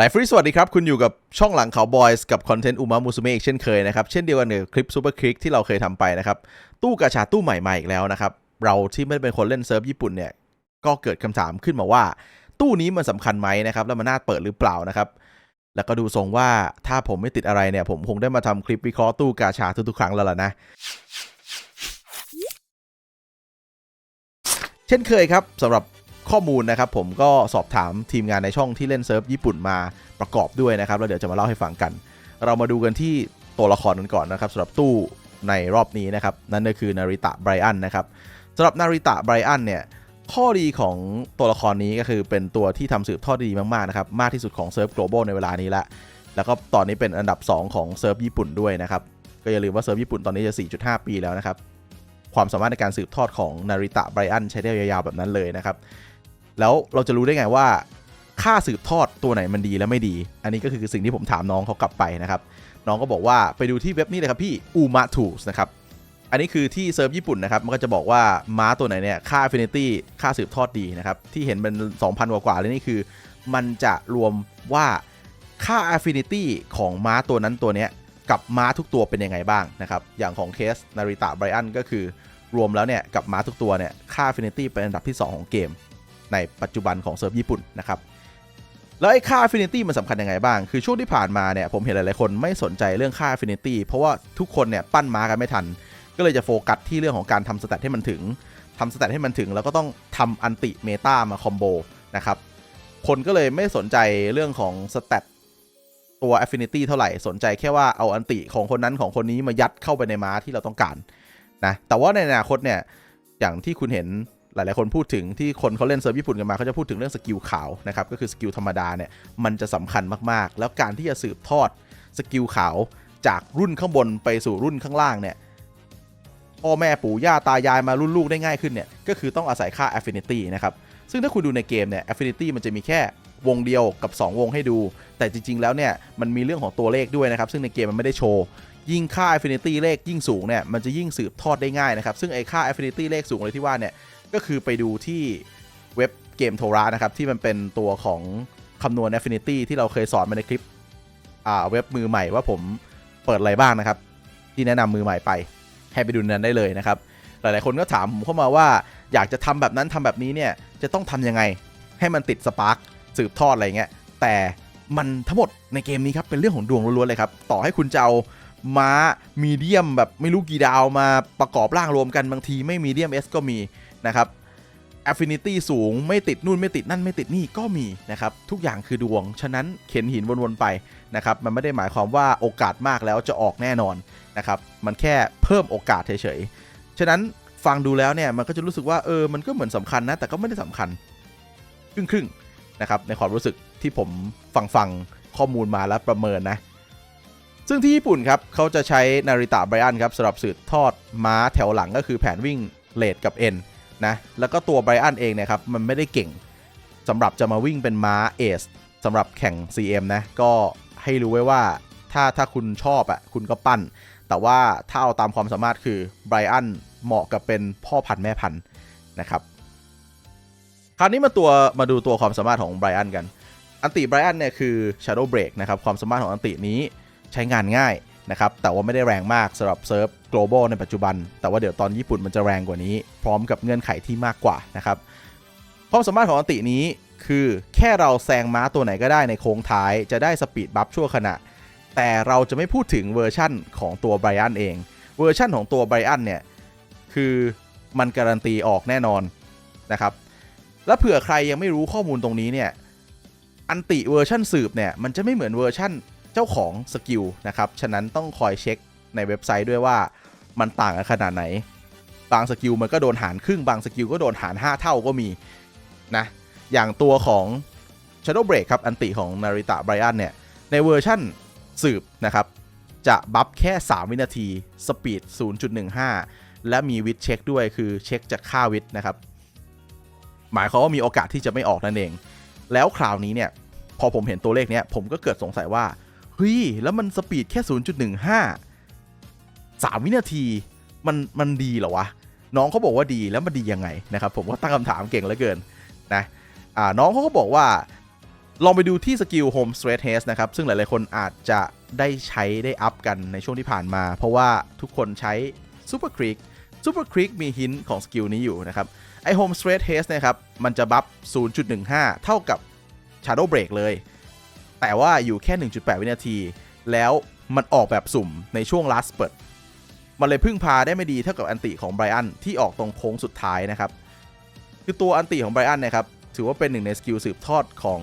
หลายฟรีสวัสดีครับ คุณอยู่กับช่องหลังเขาบอยส์กับคอนเทนต์อุมามุสุเมะอีกเช่นเคยนะครับ เช่นเดียวกันกับคลิปซูเปอร์คลิกที่เราเคยทำไปนะครับ ตู้กาชาตู้ใหม่มาอีกแล้วนะครับ เราที่ไม่ได้เป็นคนเล่นเซิร์ฟญี่ปุ่นเนี่ย ก็เกิดคำถามขึ้นมาว่า ตู้นี้มันสำคัญไหมนะครับ แล้วมันน่าเปิดหรือเปล่านะครับ แล้วก็ดูทรงว่าถ้าผมไม่ติดอะไรเนี่ย ผมคงได้มาทำคลิปวิเคราะห์ตู้กาชาทุกๆครั้งแล้วล่ะนะเช่นเคยครับสำหรับ ข้อมูลนะครับผมก็สอบถามทีมงานในช่องที่เล่นเซิร์ฟญี่ปุ่นมาประกอบด้วยนะครับแล้วเดี๋ยวจะมาเล่าให้ฟังกัน เรามาดูกันที่ตัวละครกันก่อนนะครับสำหรับตู้ในรอบนี้นะครับ นั่นก็คือนาริตะไบรอันนะครับสำหรับนาริตะไบรอันเนี่ยข้อดีของตัวละครนี้ก็คือเป็นตัวที่ทำสืบทอดดีมากๆนะครับมากที่สุดของเซิร์ฟ global ในเวลานี้ละแล้วก็ตอนนี้เป็นอันดับ 2 ของเซิร์ฟญี่ปุ่นด้วยนะครับก็อย่าลืมว่าเซิร์ฟญี่ปุ่นตอนนี้จะ 4.5 ปีแล้วนะครับความสามารถในการสืบทอดของนาริตะไบรอันใช้ได้ยาวๆแบบนั้นเลยนะครับ แล้วเราจะรู้ได้ไงว่า ค่าสืบทอดตัวไหนมันดีและไม่ดี อันนี้ก็คือสิ่งที่ผมถามน้องเขากลับไปนะครับ น้องก็บอกว่าไปดูที่เว็บนี้เลยครับพี่ u m a t o o s นะครับอันนี้คือที่เซิร์ฟญี่ปุ่นนะครับ มันก็จะบอกว่าม้าตัวไหนเนี่ยค่า Affinity ค่าสืบทอดดีนะครับ ที่เห็นเป็น 2,000 กว่าๆเลยนี่คือ มันจะรวมว่าค่า Affinity ของม้าตัวนั้นตัวเนี้ยกับม้าทุกตัวเป็นยังไงบ้างนะครับ อย่างของเคสนาริตะไบรอันก็คือรวมแล้วเนี่ยกับม้าทุกตัวเนี่ยค่า Affinity เป็นอันดับที่ 2 ของเกม ในปัจจุบันของเซิร์ฟญี่ปุ่นนะครับแล้วไอ้ค่า Affinity มันสำคัญยังไงบ้าง คือช่วงที่ผ่านมาเนี่ยผมเห็นหลาย ๆ คนไม่สนใจเรื่องค่า Affinity เพราะว่าทุกคนเนี่ยปั้นม้ากันไม่ทัน ก็เลยจะโฟกัสที่เรื่องของการทำสแตทให้มันถึงทำสแตทให้มันถึง แล้วก็ต้องทำอันติเมตามาคอมโบนะครับ คนก็เลยไม่สนใจเรื่องของสแตทตัว Affinity เท่าไหร่ สนใจแค่ว่าเอาอันติของคนนั้นของคนนี้มายัดเข้าไปในม้าที่เราต้องการนะ แต่ว่าในอนาคตเนี่ย อย่างที่คุณเห็น หลาย ๆ คนพูดถึงที่คนเขาเล่นเซิร์ฟญี่ปุ่นกันมาเขาจะพูดถึงเรื่องสกิลขาวนะครับก็คือสกิลธรรมดาเนี่ยมันจะสำคัญมากๆ แล้วการที่จะสืบทอดสกิลขาวจากรุ่นข้างบนไปสู่รุ่นข้างล่างเนี่ยพ่อแม่ปู่ย่าตายายมารุ่นลูกได้ง่ายขึ้นเนี่ยก็คือต้องอาศัยค่า affinity นะครับซึ่งถ้าคุณดูในเกมเนี่ย affinity มันจะมีแค่วงเดียวกับ 2 วงให้ดู แต่จริง ๆ แล้วเนี่ยมันมีเรื่องของตัวเลขด้วยนะครับ ซึ่งในเกมมันไม่ได้โชว์ ยิ่งค่า affinity เลขยิ่งสูงเนี่ยมันจะยิ่งสืบทอดได้ง่ายนะครับ ซึ่งไอ้ค่า affinity เลขสูงเลยที่ว่าเนี่ย ก็คือไปดูที่เว็บเกมโทรานะครับ ที่มันเป็นตัวของคำนวณ Affinity ที่เราเคยสอนมาในคลิปอ่าเว็บมือใหม่ว่าผมเปิดอะไรบ้างนะครับ ที่แนะนำมือใหม่ไปให้ไปดูนั้นได้เลยนะครับ หลาย ๆ คนก็ถามผมเข้ามาว่าอยากจะทำแบบนั้นทำแบบนี้เนี่ยจะต้องทำยังไงให้มันติดสปาร์คสืบทอดอะไรเงี้ยแต่มันทั้งหมดในเกมนี้ครับ เป็นเรื่องของดวงล้วนๆเลยครับ ต่อให้คุณจะเอาม้ามีเดียมแบบไม่รู้กี่ดาวมาประกอบร่างรวมกันบางทีไม่มีเดียม S ก็มี นะครับ Affinity สูงไม่ติดนู่นไม่ติดนั่นไม่ติดนี่ก็มีนะครับทุกอย่างคือดวง ฉะนั้นเข็นหินวนๆไปนะครับมันไม่ได้หมายความว่าโอกาสมากแล้วจะออกแน่นอนนะครับมันแค่เพิ่มโอกาสเฉยๆฉะนั้นฟังดูแล้วเนี่ยมันก็จะรู้สึกว่าเออมันก็เหมือนสำคัญนะแต่ก็ไม่ได้สำคัญครึ่งๆนะครับในความรู้สึกที่ผมฟังฟังข้อมูลมาแล้วประเมินนะซึ่งที่ญี่ปุ่นครับเขาจะใช้นาริตะไบรอันครับสำหรับสืบทอดม้าแถวหลังก็คือแผนวิ่งเลดกับ N นะแล้วก็ตัวไบรอันเองเนี่ยครับมันไม่ได้เก่งสำหรับจะมาวิ่งเป็นม้าเอสสำหรับแข่ง CM นะก็ให้รู้ไว้ว่าถ้าถ้าคุณชอบอะ่ะคุณก็ปั้น แต่ว่าถ้าเอาตามความสามารถคือไบรอันเหมาะกับเป็นพ่อพันธุ์แม่พันธุ์นะครับคราวนี้มาตัวมาดูตัวความสามารถของไบรอันกัน อันติไบรอันเนี่ยคือ Shadow Break นะครับ ความสามารถของอันตินี้ใช้งานง่าย นะครับแต่ว่าไม่ได้แรงมากสำหรับเซิร์ฟ global ในปัจจุบัน แต่ว่าเดี๋ยวตอนญี่ปุ่นมันจะแรงกว่านี้ พร้อมกับเงื่อนไขที่มากกว่านะครับความสามารถของอันตินี้คือแค่เราแซงม้าตัวไหนก็ได้ในโค้งท้ายจะได้สปีดบัฟชั่วขณะ แต่เราจะไม่พูดถึงเวอร์ชั่นของตัวไบรอันเอง เวอร์ชั่นของตัวไบรอันเนี่ย คือมันการันตีออกแน่นอนนะครับ และเผื่อใครยังไม่รู้ข้อมูลตรงนี้เนี่ย อันติเวอร์ชั่นสืบเนี่ย มันจะไม่เหมือนเวอร์ชั่น เจ้าของสกิลนะครับ ฉะนั้นต้องคอยเช็คในเว็บไซต์ด้วยว่ามันต่างกันขนาดไหน บางสกิลมันก็โดนหารครึ่ง บางสกิลก็โดนหาร 5 เท่าก็มีนะ อย่างตัวของ Shadow Break ครับ อันติของนาริตะไบรอันเนี่ย ในเวอร์ชั่นสืบนะครับ จะบัฟแค่ 3 วินาที สปีด 0.15 และมีวิดเช็คด้วยคือเช็คจากค่าวิดนะครับ หมายความว่ามีโอกาสที่จะไม่ออกนั่นเอง แล้วคราวนี้เนี่ย พอผมเห็นตัวเลขเนี้ยผมก็เกิดสงสัยว่า เฮ้ยแล้วมันสปีดแค่ 0.15 3 วินาที มันมันดีเหรอวะ น้องเขาบอกว่าดีแล้วมันดียังไงนะครับผมก็ตั้งคำถามเก่งเหลือเกินนะอ่าน้องเขาก็บอกว่า ลองไปดูที่สกิล Home Straight Haste นะครับ ซึ่งหลายๆคนอาจจะได้ใช้ได้อัพกันในช่วงที่ผ่านมา เพราะว่าทุกคนใช้ Super Creek Super Creek มีหินของสกิลนี้อยู่นะครับไอ Home Straight Haste นะครับ มันจะบัฟ 0.15 เท่ากับ Shadow Break เลย แต่ว่าอยู่แค่ 1.8 วินาที แล้วมันออกแบบสุ่มในช่วง last spurt มันเลยพึ่งพาได้ไม่ดีเท่ากับอันติของไบรอันที่ออกตรงโค้งสุดท้ายนะครับ คือตัวอันติของไบรอันนะครับ ถือว่าเป็นหนึ่งในสกิลสืบทอดของ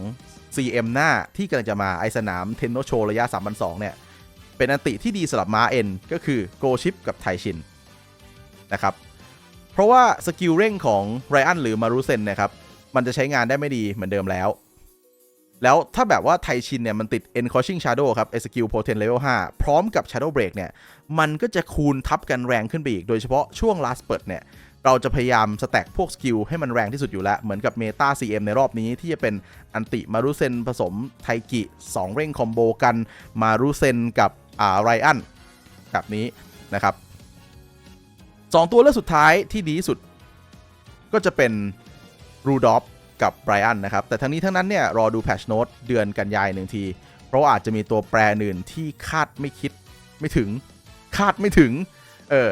CM หน้าที่กำลังจะมาไอสนามเทนโนโชระยะ3,200เนี่ย เป็นอันติที่ดีสำหรับม้าเอ็นก็คือโกชิปกับไทชินนะครับ เพราะว่าสกิลเร่งของไรอันหรือมารุเซนนะครับ มันจะใช้งานได้ไม่ดีเหมือนเดิมแล้ว แล้วถ้าแบบว่าไทชินเนี่ยมันติด Encroaching Shadow ครับไอสกิล Potent Level 5 พร้อมกับ Shadow Break เนี่ย มันก็จะคูณทับกันแรงขึ้นไปอีก โดยเฉพาะช่วง last spurt เนี่ย เราจะพยายามสแต็กพวกสกิลให้มันแรงที่สุดอยู่แล้ว เหมือนกับเมตา CM ในรอบนี้ที่จะเป็นอันติมารุเซนผสมไทกิ 2 เร่งคอมโบกัน มารุเซนกับอ่าไรอันแบบนี้นะครับสองตัวเลือกสุดท้ายที่ดีที่สุด ก็จะเป็นรูดอฟ กับไบรอันนะครับ แต่ทั้งนี้ทั้งนั้นเนี่ยรอดูแพชโน t เดือนกันยายนหนึ่งที เพราะอาจจะมีตัวแปรอื่นที่คาดไม่คิดไม่ถึง คาดไม่ถึง เออ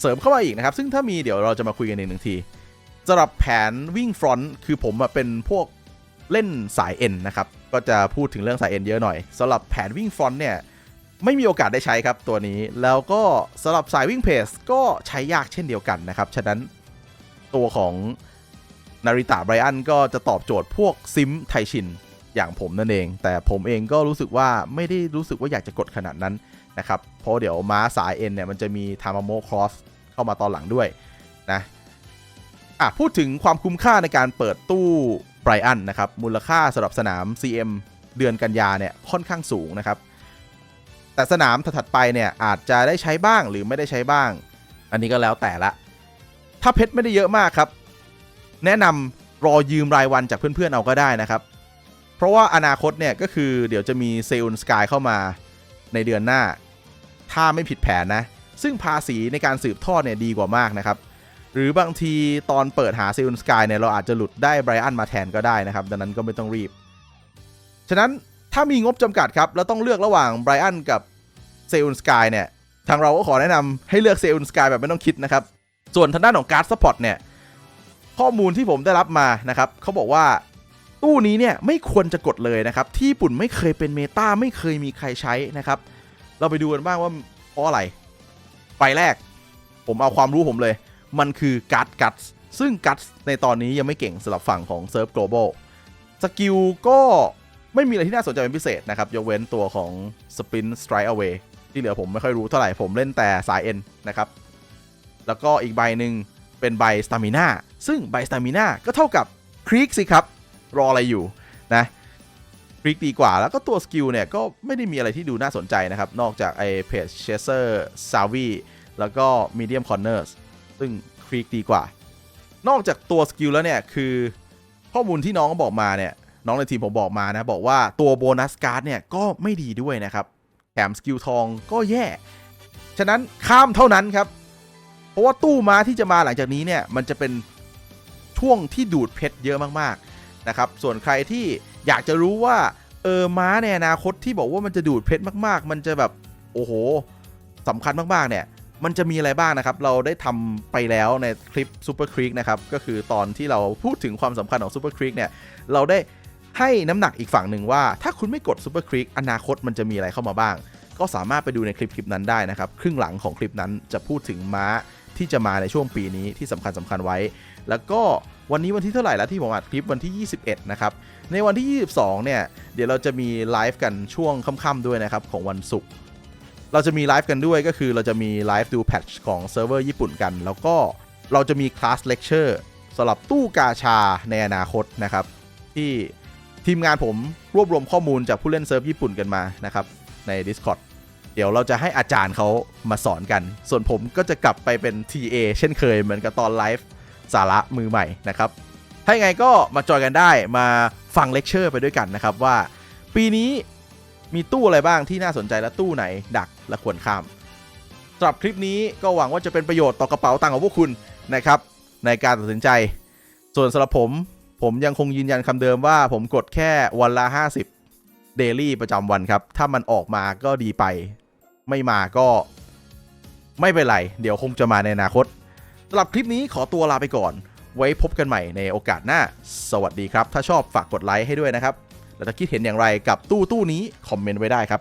เสริมเข้ามาอีกนะครับ ซึ่งถ้ามีเดี๋ยวเราจะมาคุยกันอีกหนึ่งทีสำหรับแผนวิ่งฟรอนต์คือผมเป็นพวกเล่นสายเอ็นนะครับ ก็จะพูดถึงเรื่องสายเอ็นเยอะหน่อยสำหรับแผนวิ่งฟรอนต์เนี่ยไม่มีโอกาสได้ใช้ครับตัวนี้ แล้วก็สำหรับสายวิ่งเพสก็ใช้ยากเช่นเดียวกันนะครับ ฉะนั้นตัวของ นาริตะไบรอันก็จะตอบโจทย์พวกซิมไทชินอย่างผมนั่นเอง แต่ผมเองก็รู้สึกว่าไม่ได้รู้สึกว่าอยากจะกดขนาดนั้นนะครับ เพราะเดี๋ยวม้าสายเอ็นเนี่ยมันจะมีทามาโมครอสเข้ามาตอนหลังด้วยนะอะพูดถึงความคุ้มค่าในการเปิดตู้ไบรอันนะครับ มูลค่าสำหรับสนาม CM เดือนกันยาเนี่ยค่อนข้างสูงนะครับ แต่สนามถัดไปเนี่ยอาจจะได้ใช้บ้างหรือไม่ได้ใช้บ้าง อันนี้ก็แล้วแต่ละ ถ้าเพชรไม่ได้เยอะมากครับ แนะนำรอยืมรายวันจากเพื่อนๆเอาก็ได้นะครับ เพราะว่าอนาคตเนี่ยก็คือเดี๋ยวจะมีเซลล์สกายเข้ามาในเดือนหน้า ถ้าไม่ผิดแผนนะ ซึ่งภาษีในการสืบทอดเนี่ยดีกว่ามากนะครับ หรือบางทีตอนเปิดหาเซลล์สกายเนี่ยเราอาจจะหลุดได้ไบรอันมาแทนก็ได้นะครับ ดังนั้นก็ไม่ต้องรีบ ฉะนั้นถ้ามีงบจำกัดครับแล้วต้องเลือกระหว่างไบรอันกับเซลล์สกายเนี่ยทางเราก็ขอแนะนำให้เลือกเซลล์สกายแบบไม่ต้องคิดนะครับ ส่วนทางด้านของการ์ดซัพพอร์ตเนี่ย ข้อมูลที่ผมได้รับมานะครับเขาบอกว่าตู้นี้เนี่ยไม่ควรจะกดเลยนะครับ ที่ญี่ปุ่นไม่เคยเป็นเมตาไม่เคยมีใครใช้นะครับ เราไปดูกันบ้างว่าเพราะอะไรไฟแรก ผมเอาความรู้ผมเลย มันคือการ์ดกัตซึ่งกัตในตอนนี้ยังไม่เก่งสำหรับฝั่งของเซิร์ฟ global สกิลก็ไม่มีอะไรที่น่าสนใจเป็นพิเศษนะครับ ยกเว้นตัวของ Sprint Strike Away ที่เหลือผมไม่ค่อยรู้เท่าไหร่ผมเล่นแต่สาย N นะครับ แล้วก็อีกใบหนึ่งเป็นใบ Stamina ซึ่งใบ Stamina ก็เท่ากับครีกสิครับ รออะไรอยู่นะครีกดีกว่าแล้วก็ตัวสกิลเนี่ย ก็ไม่ได้มีอะไรที่ดูน่าสนใจนะครับ นอกจากไอเพจเชสเซอร์ซาวีแล้วก็มีเดียมคอนเนอร์สซึ่งครีกดีกว่า นอกจากตัวสกิลแล้วเนี่ย คือข้อมูลที่น้องบอกมาเนี่ย น้องในทีมผมบอกมานะ บอกว่าตัวโบนัสการ์ดเนี่ย ก็ไม่ดีด้วยนะครับแถมสกิลทองก็แย่ ฉะนั้นข้ามเท่านั้นครับ เพราะว่าตู้ม้าที่จะมาหลังจากนี้เนี่ย มันจะเป็น ช่วงที่ดูดเพชรเยอะมากๆนะครับส่วนใครที่อยากจะรู้ว่าเออม้าในอนาคตที่บอกว่ามันจะดูดเพชรมากๆ มันจะแบบโอ้โหสำคัญมากๆเนี่ยมันจะมีอะไรบ้างนะครับ เราได้ทำไปแล้วในคลิป Super Creek นะครับ ก็คือตอนที่เราพูดถึงความสำคัญของ Super Creek เนี่ย เราได้ให้น้ำหนักอีกฝั่งหนึ่งว่า ถ้าคุณไม่กด Super Creek อนาคตมันจะมีอะไรเข้ามาบ้าง ก็สามารถไปดูในคลิปคลิปนั้นได้นะครับ ครึ่งหลังของคลิปนั้นจะพูดถึงม้า ที่จะมาในช่วงปีนี้ที่สำคัญสำคัญไว้ แล้วก็วันนี้วันที่เท่าไหร่แล้วที่ผมอัดคลิปวันที่ 21 นะครับ ในวันที่ 22 เนี่ย เดี๋ยวเราจะมีไลฟ์กันช่วงค่ำๆด้วยนะครับ ของวันศุกร์เราจะมีไลฟ์กันด้วยก็คือเราจะมีไลฟ์ดูแพทช์ของเซิร์ฟเวอร์ญี่ปุ่นกัน แล้วก็เราจะมีคลาสเลคเชอร์สำหรับตู้กาชาในอนาคตนะครับ ที่ทีมงานผมรวบรวมข้อมูลจากผู้เล่นเซิร์ฟญี่ปุ่นกันมานะครับใน Discord เดี๋ยวเราจะให้อาจารย์เขามาสอนกัน ส่วนผมก็จะกลับไปเป็น TA เช่นเคยเหมือนกับตอนไลฟ์สาระมือใหม่นะครับ ถ้าไงก็มาจอยกันได้มาฟังเลคเชอร์ไปด้วยกันนะครับว่า ปีนี้มีตู้อะไรบ้างที่น่าสนใจและตู้ไหนดักและควรข้ามสำหรับคลิปนี้ก็หวังว่าจะเป็นประโยชน์ต่อกระเป๋าตังค์ของพวกคุณนะครับ ในการตัดสินใจ ส่วนสำหรับผมผมยังคงยืนยันคำเดิมว่าผมกดแค่วันละ 50เดลี่ประจำวันครับ ถ้ามันออกมาก็ดีไป ไม่มาก็ไม่เป็นไร เดี๋ยวคงจะมาในอนาคตสำหรับคลิปนี้ขอตัวลาไปก่อน ไว้พบกันใหม่ในโอกาสหน้า สวัสดีครับ ถ้าชอบฝากกดไลค์ให้ด้วยนะครับ แล้วถ้าคิดเห็นอย่างไรกับตู้ตู้นี้ คอมเมนต์ไว้ได้ครับ